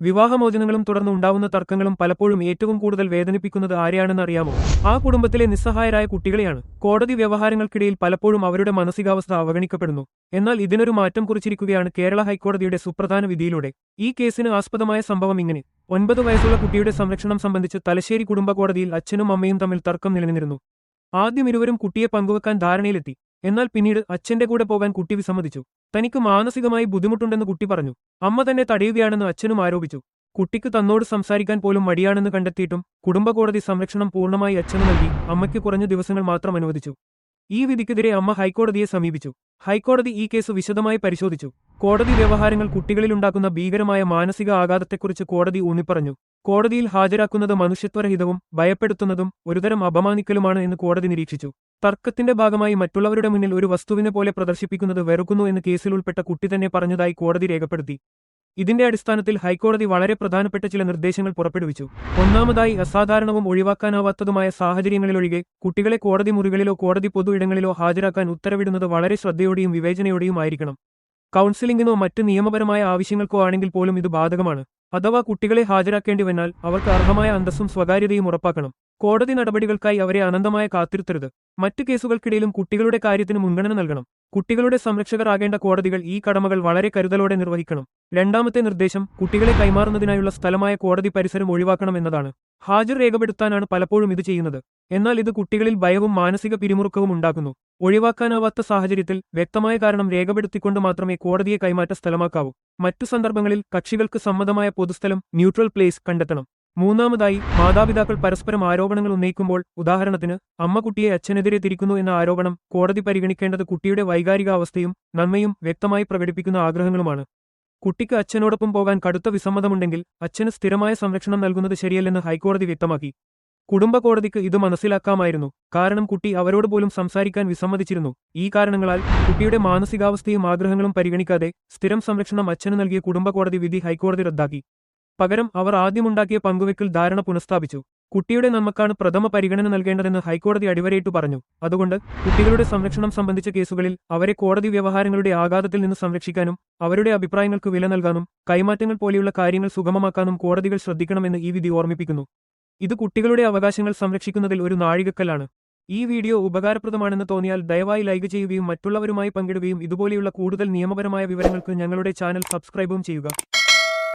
വിവാഹമോചനങ്ങളും തുടർന്ന് ഉണ്ടാവുന്ന തർക്കങ്ങളും പലപ്പോഴും ഏറ്റവും കൂടുതൽ വേദനിപ്പിക്കുന്നത് ആരെയാണെന്ന് അറിയാമോ ആ കുടുംബത്തിലെ നിസ്സഹായരായ കുട്ടികളെയാണ്. കോടതി വ്യവഹാരങ്ങൾക്കിടയിൽ പലപ്പോഴും അവരുടെ മാനസികാവസ്ഥ അവഗണിക്കപ്പെടുന്നു. എന്നാൽ ഇതിനൊരു മാറ്റം കുറിച്ചിരിക്കുകയാണ് കേരള ഹൈക്കോടതിയുടെ സുപ്രധാന വിധിയിലൂടെ. ഈ കേസിന് ആസ്പദമായ സംഭവം ഇങ്ങനെ. ഒൻപത് വയസ്സുള്ള കുട്ടിയുടെ സംരക്ഷണം സംബന്ധിച്ച് തലശ്ശേരി കുടുംബ കോടതിയിൽ അച്ഛനും അമ്മയും തമ്മിൽ തർക്കം നിലനിന്നിരുന്നു. ആദ്യം ഇരുവരും കുട്ടിയെ പങ്കുവെക്കാൻ ധാരണയിലെത്തി. എന്നാൽ പിന്നീട് അച്ഛന്റെ കൂടെ പോകാൻ കുട്ടി വിസമ്മതിച്ചു. തനിക്ക് മാനസികമായി ബുദ്ധിമുട്ടുണ്ടെന്ന് കുട്ടി പറഞ്ഞു. അമ്മ തന്നെ തടയുകയാണെന്ന് അച്ഛനും ആരോപിച്ചു. കുട്ടിക്ക് തന്നോട് സംസാരിക്കാൻ പോലും മടിയാണെന്ന് കണ്ടെത്തിയിട്ടും കുടുംബകോടതി സംരക്ഷണം പൂർണമായി അച്ഛന് നൽകി അമ്മയ്ക്ക് കുറഞ്ഞ ദിവസങ്ങൾ മാത്രം അനുവദിച്ചു. ഈ വിധിക്കെതിരെ അമ്മ ഹൈക്കോടതിയെ സമീപിച്ചു. ഹൈക്കോടതി ഈ കേസ് വിശദമായി പരിശോധിച്ചു. കോടതി വ്യവഹാരങ്ങൾ കുട്ടികളിലുണ്ടാക്കുന്ന ഭീകരമായ മാനസിക ആഘാതത്തെക്കുറിച്ച് കോടതി ഊന്നിപ്പറഞ്ഞു. കോടതിയിൽ ഹാജരാക്കുന്നത് മനുഷ്യത്വരഹിതവും ഭയപ്പെടുത്തുന്നതും ഒരുതരം അപമാനിക്കലുമാണ് എന്ന് കോടതി നിരീക്ഷിച്ചു. തർക്കത്തിന്റെ ഭാഗമായി മറ്റുള്ളവരുടെ മുന്നിൽ ഒരു വസ്തുവിനെ പോലെ പ്രദർശിപ്പിക്കുന്നത് വെറുക്കുന്നു എന്ന് കേസിൽ ഉൾപ്പെട്ട കുട്ടി തന്നെ പറഞ്ഞതായി കോടതി രേഖപ്പെടുത്തി. ഇതിന്റെ അടിസ്ഥാനത്തിൽ ഹൈക്കോടതി വളരെ പ്രധാനപ്പെട്ട ചില നിർദ്ദേശങ്ങൾ പുറപ്പെടുവിച്ചു. ഒന്നാമതായി അസാധാരണവും ഒഴിവാക്കാനാവാത്തതുമായ സാഹചര്യങ്ങളിലൊഴികെ കുട്ടികളെ കോടതി മുറികളിലോ കോടതി പൊതു ഇടങ്ങളിലോ ഹാജരാക്കാൻ ഉത്തരവിടുന്നത് വളരെ ശ്രദ്ധയോടെയും വിവേചനയോടെയും ആയിരിക്കണം. കൗൺസിലിംഗിനോ മറ്റ് നിയമപരമായ ആവശ്യങ്ങൾക്കോ ആണെങ്കിൽ പോലും ഇത് ബാധകമാണ്. അഥവാ കുട്ടികളെ ഹാജരാക്കേണ്ടി വന്നാൽ അവർക്ക് അർഹമായ അന്തസ്സും സ്വകാര്യതയും ഉറപ്പാക്കണം. കോടതി നടപടികൾക്കായി അവരെ അനന്തമായ കാത്തിരുത്തരുത്. മറ്റു കേസുകൾക്കിടയിലും കുട്ടികളുടെ കാര്യത്തിന് മുൻഗണന നൽകണം. കുട്ടികളുടെ സംരക്ഷകരാകേണ്ട കോടതികൾ ഈ കടമകൾ വളരെ കരുതലോടെ നിർവഹിക്കണം. രണ്ടാമത്തെ നിർദ്ദേശം കുട്ടികളെ കൈമാറുന്നതിനായുള്ള സ്ഥലമായ കോടതി പരിസരം ഒഴിവാക്കണം എന്നതാണ്. ഹാജർ രേഖപ്പെടുത്താനാണ് പലപ്പോഴും ഇത് ചെയ്യുന്നത്. എന്നാൽ ഇത് കുട്ടികളിൽ ഭയവും മാനസിക പിരിമുറുക്കവും ഉണ്ടാക്കുന്നു. ഒഴിവാക്കാനാവാത്ത സാഹചര്യത്തിൽ വ്യക്തമായ കാരണം രേഖപ്പെടുത്തിക്കൊണ്ട് മാത്രമേ കോടതിയെ കൈമാറ്റ സ്ഥലമാക്കാവൂ. മറ്റു സന്ദർഭങ്ങളിൽ കക്ഷികൾക്ക് സമ്മതമായ പൊതുസ്ഥലം ന്യൂട്രൽ പ്ലേസ് കണ്ടെത്തണം. മൂന്നാമതായി മാതാപിതാക്കൾ പരസ്പരം ആരോപണങ്ങൾ ഉന്നയിക്കുമ്പോൾ ഉദാഹരണത്തിന് അമ്മ കുട്ടിയെ അച്ഛനെതിരെ തിരിക്കുന്നു എന്ന ആരോപണം കോടതി പരിഗണിക്കേണ്ടത് കുട്ടിയുടെ വൈകാരികാവസ്ഥയും നന്മയും വ്യക്തമായി പ്രകടിപ്പിക്കുന്ന ആഗ്രഹങ്ങളുമാണ്. കുട്ടിക്ക് അച്ഛനോടൊപ്പം പോകാൻ കടുത്ത വിസമ്മതമുണ്ടെങ്കിൽ അച്ഛന് സ്ഥിരമായ സംരക്ഷണം നൽകുന്നത് ശരിയല്ലെന്ന് ഹൈക്കോടതി വ്യക്തമാക്കി. കുടുംബ കോടതിക്ക് ഇത് മനസ്സിലാക്കാമായിരുന്നു കാരണം കുട്ടി അവരോട് പോലും സംസാരിക്കാൻ വിസമ്മതിച്ചിരുന്നു. ഈ കാരണങ്ങളാൽ കുട്ടിയുടെ മാനസികാവസ്ഥയും ആഗ്രഹങ്ങളും പരിഗണിക്കാതെ സ്ഥിരം സംരക്ഷണം അച്ഛന് നൽകിയ കുടുംബ കോടതി വിധി ഹൈക്കോടതി റദ്ദാക്കി. പകരം അവർ ആദ്യമുണ്ടാക്കിയ പങ്കുവെക്കൽ ധാരണ പുനഃസ്ഥാപിച്ചു. കുട്ടിയുടെ നന്മക്കാണ് പ്രഥമ പരിഗണന നൽകേണ്ടതെന്ന് ഹൈക്കോടതി അടിവരയിട്ടു പറഞ്ഞു. അതുകൊണ്ട് കുട്ടികളുടെ സംരക്ഷണം സംബന്ധിച്ച കേസുകളിൽ അവരെ കോടതി വ്യവഹാരങ്ങളുടെ ആഘാതത്തിൽ നിന്ന് സംരക്ഷിക്കാനും അവരുടെ അഭിപ്രായങ്ങൾക്ക് വില നൽകാനും കൈമാറ്റങ്ങൾ പോലെയുള്ള കാര്യങ്ങൾ സുഗമമാക്കാനും കോടതികൾ ശ്രദ്ധിക്കണമെന്ന് ഈ വിധി ഓർമ്മിപ്പിക്കുന്നു. ഇത് കുട്ടികളുടെ അവകാശങ്ങൾ സംരക്ഷിക്കുന്നതിൽ ഒരു നാഴികക്കല്ലാണ്. ഈ വീഡിയോ ഉപകാരപ്രദമാണെന്ന് തോന്നിയാൽ ദയവായി ലൈക്ക് ചെയ്യുകയും മറ്റുള്ളവരുമായി പങ്കിടുകയും ഇതുപോലെയുള്ള കൂടുതൽ നിയമപരമായ വിവരങ്ങൾക്ക് ഞങ്ങളുടെ ചാനൽ സബ്സ്ക്രൈബും ചെയ്യുക.